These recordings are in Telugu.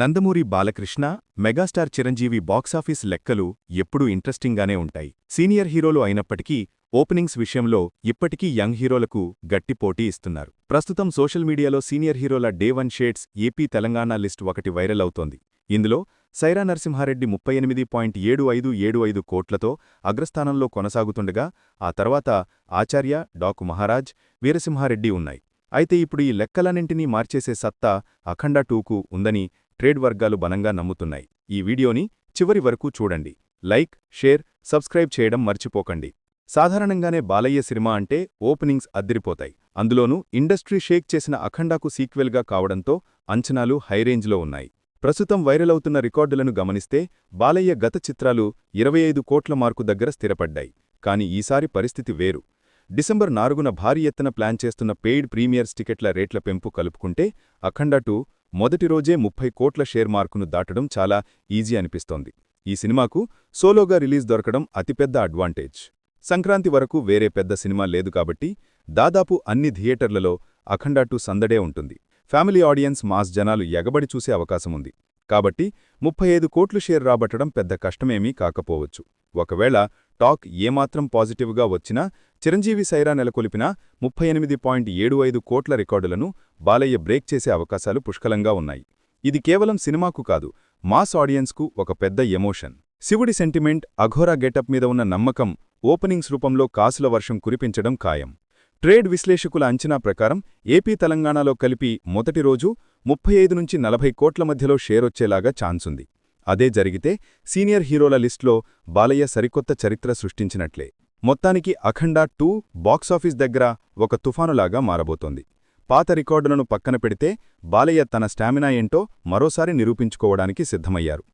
Nandamuri Balakrishna megastar Chiranjeevi box office లెక్కలు ఎప్పుడూ ఇంట్రెస్టింగ్గానే ఉంటాయి. సీనియర్ హీరోలు అయినప్పటికీ ఓపెనింగ్స్ విషయంలో ఇప్పటికీ యంగ్ హీరోలకు గట్టి పోటీ ఇస్తున్నారు. ప్రస్తుతం సోషల్ మీడియాలో సీనియర్ హీరోల day one shades AP Telangana list ఒకటి వైరల్ అవుతోంది. ఇందులో సైరా నరసింహారెడ్డి ముప్పై ఎనిమిది పాయింట్ ఏడు ఐదు ఏడు ఐదు కోట్లతో అగ్రస్థానంలో కొనసాగుతుండగా ఆ తర్వాత ఆచార్య డాకు మహారాజ్ వీరసింహారెడ్డి ఉన్నాయి. అయితే ఇప్పుడు ఈ లెక్కలన్నింటినీ మార్చేసే సత్తా అఖండ టూకు ఉందని ట్రేడ్ వర్గాలు బలంగా నమ్ముతున్నాయి. ఈ వీడియోని చివరి వరకు చూడండి. లైక్ షేర్ సబ్స్క్రైబ్ చేయడం మర్చిపోకండి. సాధారణంగానే బాలయ్య సినిమా అంటే ఓపెనింగ్స్ అద్దిరిపోతాయి. అందులోనూ ఇండస్ట్రీ షేక్ చేసిన అఖండాకు సీక్వెల్గా కావడంతో అంచనాలు హైరేంజ్లో ఉన్నాయి. ప్రస్తుతం వైరల్ అవుతున్న రికార్డులను గమనిస్తే బాలయ్య గత చిత్రాలు ఇరవై ఐదు కోట్ల మార్కు దగ్గర స్థిరపడ్డాయి. కాని ఈసారి పరిస్థితి వేరు. డిసెంబర్ నాలుగున భారీ ఎత్తున ప్లాన్ చేస్తున్న పెయిడ్ ప్రీమియర్స్ టికెట్ల రేట్ల పెంపు కలుపుకుంటే అఖండ టూ మొదటి రోజే ముప్పై కోట్ల షేర్ మార్కును దాటడం చాలా ఈజీ అనిపిస్తోంది. ఈ సినిమాకు సోలోగా రిలీజ్ దొరకడం అతిపెద్ద అడ్వాంటేజ్. సంక్రాంతి వరకు వేరే పెద్ద సినిమా లేదు కాబట్టి దాదాపు అన్ని థియేటర్లలో అఖండాటు సందడే ఉంటుంది. ఫ్యామిలీ ఆడియన్స్ మాస్ జనాలు ఎగబడి చూసే అవకాశముంది కాబట్టి ముప్పై ఐదు కోట్లు షేర్ రాబట్టడం పెద్ద కష్టమేమీ కాకపోవచ్చు. ఒకవేళ టాక్ ఏమాత్రం పాజిటివ్గా వచ్చినా చిరంజీవి సైరా నెలకొల్పిన ముప్పై ఎనిమిది పాయింట్ ఏడు ఐదు కోట్ల రికార్డులను బాలయ్య బ్రేక్ చేసే అవకాశాలు పుష్కలంగా ఉన్నాయి. ఇది కేవలం సినిమాకు కాదు మాస్ ఆడియన్స్కు ఒక పెద్ద ఎమోషన్. శివుడి సెంటిమెంట్ అఘోరా గెటప్ మీద ఉన్న నమ్మకం ఓపెనింగ్స్ రూపంలో కాసుల వర్షం కురిపించడం ఖాయం. ట్రేడ్ విశ్లేషకుల అంచనా ప్రకారం ఏపీ తెలంగాణలో కలిపి మొదటి రోజు ముప్పై ఐదు నుంచి నలభై కోట్ల మధ్యలో షేరొచ్చేలాగా ఛాన్సుంది అదే జరిగితే సీనియర్ హీరోల లిస్ట్లో బాలయ్య సరికొత్త చరిత్ర సృష్టించినట్లే. మొత్తానికి అఖండ టూ బాక్సాఫీస్ దగ్గర ఒక తుఫానులాగా మారబోతోంది. పాత రికార్డులను పక్కన పెడితే బాలయ్య తన స్టామినా ఏంటో మరోసారి నిరూపించుకోవడానికి సిద్ధమయ్యారు.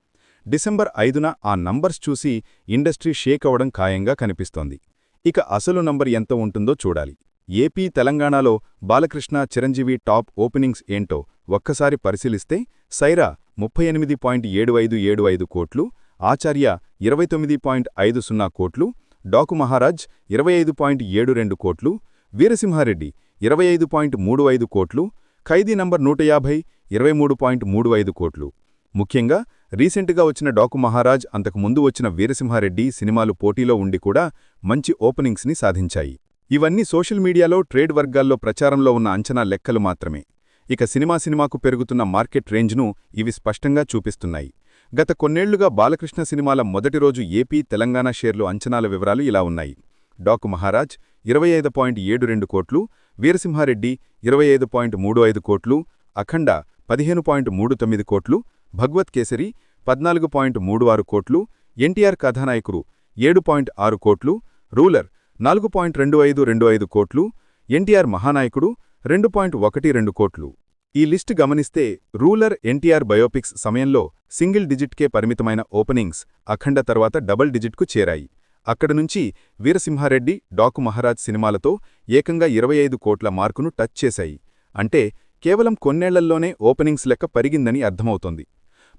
డిసెంబర్ ఐదున ఆ నంబర్స్ చూసి ఇండస్ట్రీ షేక్ అవడం ఖాయంగా కనిపిస్తోంది. ఇక అసలు నంబర్ ఎంత ఉంటుందో చూడాలి. ఏపీ తెలంగాణలో బాలకృష్ణ చిరంజీవి టాప్ ఓపెనింగ్స్ ఏంటో ఒక్కసారి పరిశీలిస్తే సైరా ముప్పై ఎనిమిది పాయింట్ ఏడు ఐదు ఏడు ఐదు కోట్లు ఆచార్య ఇరవై తొమ్మిది పాయింట్ ఐదు సున్నా కోట్లు డాకు మహారాజ్ ఇరవై ఐదు పాయింట్ ఏడు రెండు కోట్లు వీరసింహారెడ్డి ఇరవై ఐదు పాయింట్ మూడు ఐదు కోట్లు ఖైదీ నంబర్ నూట యాభై ఇరవై మూడు పాయింట్ మూడు ఐదు కోట్లు. ముఖ్యంగా రీసెంట్గా వచ్చిన డాకు మహారాజ్ అంతకు ముందు వచ్చిన వీరసింహారెడ్డి సినిమాలు పోటీలో ఉండి కూడా మంచి ఓపెనింగ్స్ని సాధించాయి. ఇవన్నీ సోషల్ మీడియాలో ట్రేడ్ వర్గాల్లో ప్రచారంలో ఉన్న అంచనా లెక్కలు మాత్రమే. ఇక సినిమా సినిమాకు పెరుగుతున్న మార్కెట్ రేంజ్ను ఇవి స్పష్టంగా చూపిస్తున్నాయి. గత కొన్నేళ్ళుగా బాలకృష్ణ సినిమాల మొదటి రోజు ఏపీ తెలంగాణ షేర్లు అంచనాల వివరాలు ఇలా ఉన్నాయి. డాకు మహారాజ్ ఇరవై ఐదు పాయింట్ ఏడు రెండు కోట్లు వీరసింహారెడ్డి ఇరవై ఐదు పాయింట్ మూడు ఐదు కోట్లు అఖండ పదిహేను పాయింట్ మూడు తొమ్మిది కోట్లు భగవత్ కేసరి పద్నాలుగు పాయింట్ మూడు ఆరు కోట్లు ఎన్టీఆర్ కథానాయకుడు ఏడు పాయింట్ ఆరు కోట్లు రూలర్ నాలుగు పాయింట్ రెండు ఐదు రెండు ఐదు కోట్లు ఎన్టీఆర్ మహానాయకుడు రెండు పాయింట్ ఒకటి రెండు కోట్లు. ఈ లిస్ట్ గమనిస్తే రూలర్ ఎన్టీఆర్ బయోపిక్స్ సమయంలో సింగిల్ డిజిట్కే పరిమితమైన ఓపెనింగ్స్ అఖండ తర్వాత డబుల్ డిజిట్కు చేరాయి. అక్కడి నుంచి వీరసింహారెడ్డి డాకు మహారాజ్ సినిమాలతో ఏకంగా ఇరవై ఐదు కోట్ల మార్కును టచ్ చేశాయి. అంటే కేవలం కొన్నేళ్ళల్లోనే ఓపెనింగ్స్ లెక్క పరిగిందని అర్థమవుతోంది.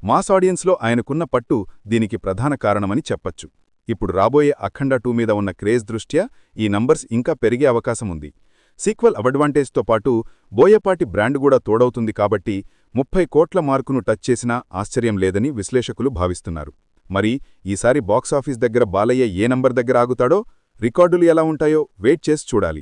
మాస్ ఆడియన్స్లో ఆయనకున్న పట్టు దీనికి ప్రధాన కారణమని చెప్పచ్చు. ఇప్పుడు రాబోయే అఖండ టూ మీద ఉన్న క్రేజ్ దృష్ట్యా ఈ నంబర్స్ ఇంకా పెరిగే అవకాశముంది. సీక్వెల్ అడ్వాంటేజ్తో పాటు బోయపాటి బ్రాండ్ కూడా తోడవుతుంది కాబట్టి ముప్పై కోట్ల మార్కును టచ్ చేసినా ఆశ్చర్యం లేదని విశ్లేషకులు భావిస్తున్నారు. మరి ఈసారి బాక్సాఫీస్ దగ్గర బాలయ్య ఏ నంబర్ దగ్గర ఆగుతాడో రికార్డులు ఎలా ఉంటాయో వెయిట్ చేసి చూడాలి.